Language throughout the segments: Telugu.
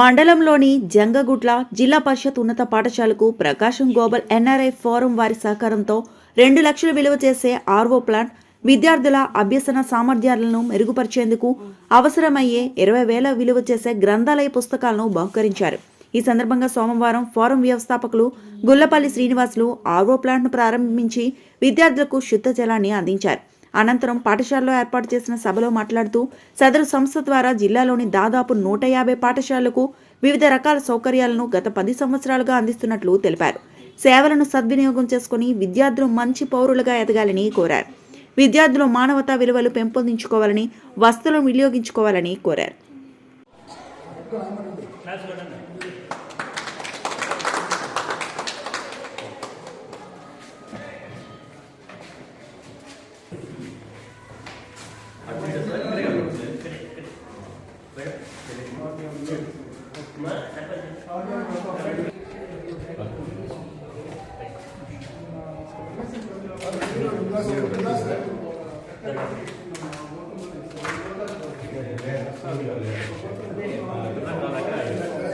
మండలంలోని జంగగుట్ల జిల్లా పరిషత్ ఉన్నత పాఠశాలకు ప్రకాశం గ్లోబల్ ఎన్ఆర్ఐ ఫోరం వారి సహకారంతో రెండు లక్షలు విలువ చేసే ఆర్వో ప్లాంట్ విద్యార్థుల అభ్యసన సామర్థ్యాలను మెరుగుపరిచేందుకు అవసరమయ్యే ఇరవై వేల విలువ చేసే గ్రంథాలయ పుస్తకాలను బహుకరించారు. ఈ సందర్భంగా సోమవారం ఫోరం వ్యవస్థాపకులు గుల్లపల్లి శ్రీనివాసులు ఆర్వో ప్లాంట్ను ప్రారంభించి విద్యార్థులకు శుద్ధ జలాన్ని అందించారు. అనంతరం పాఠశాలలో ఏర్పాటు చేసిన సభలో మాట్లాడుతూ సదరు సంస్థ ద్వారా జిల్లాలోని దాదాపు నూట యాభై పాఠశాలలకు వివిధ రకాల సౌకర్యాలను గత పది సంవత్సరాలుగా అందిస్తున్నట్లు తెలిపారు. సేవలను సద్వినియోగం చేసుకుని విద్యార్థులు మంచి పౌరులుగా ఎదగాలని కోరారు. విద్యార్థులు మానవతా విలువలు పెంపొందించుకోవాలని వస్తువులను వినియోగించుకోవాలని కోరారు.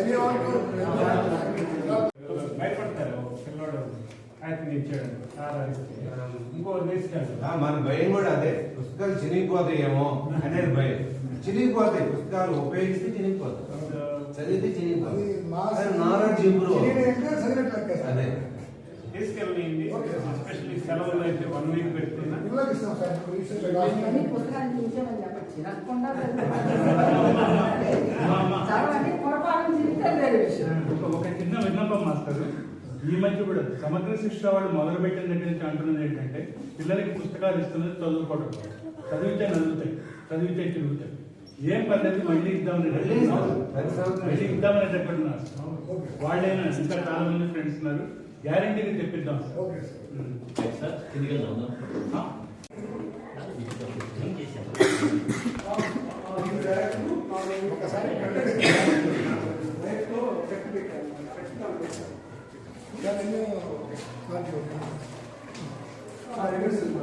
Anyone? ఆయన ఇచ్చాడు. ఇంకో తీసుకెళ్ళి ఆ, మన భయం కూడా అదే. పుస్తకాలు చినిగిపోతాయేమో అనేది భయం. చినిగిపోతాయి పుస్తకాలు ఉపయోగిస్తే చినిగిపోతాయి. చదివితే చినిగిపోతాయి. నాలెడ్జ్ ఇంప్రూవ్ అదే. తీసుకెళ్ళి ఎస్పెషల్లీ సెలవులు అయితే వన్ వీక్ పెట్టుకున్నా. ఒక చిన్న విన్నపం మాస్టర్. ఈ మధ్య కూడా సమగ్ర శిక్ష వాళ్ళు మొదలు పెట్టిన అంటున్నది ఏంటంటే పిల్లలకి పుస్తకాలు ఇస్తున్నది చదువుకోవడం చదివితే నదులుతాయి చదివితే తిరుగుతాయి ఏం పద్ధతి మళ్ళీ ఇద్దామని మళ్ళీ ఇద్దామని చెప్పంటున్నారు వాళ్ళైనా ఇంకా చాలా మంది ఫ్రెండ్స్ ఉన్నారు గ్యారంటీగా తెప్పిద్దాం సార్ ఒకసారి 설명으로 가지고 아, 이것은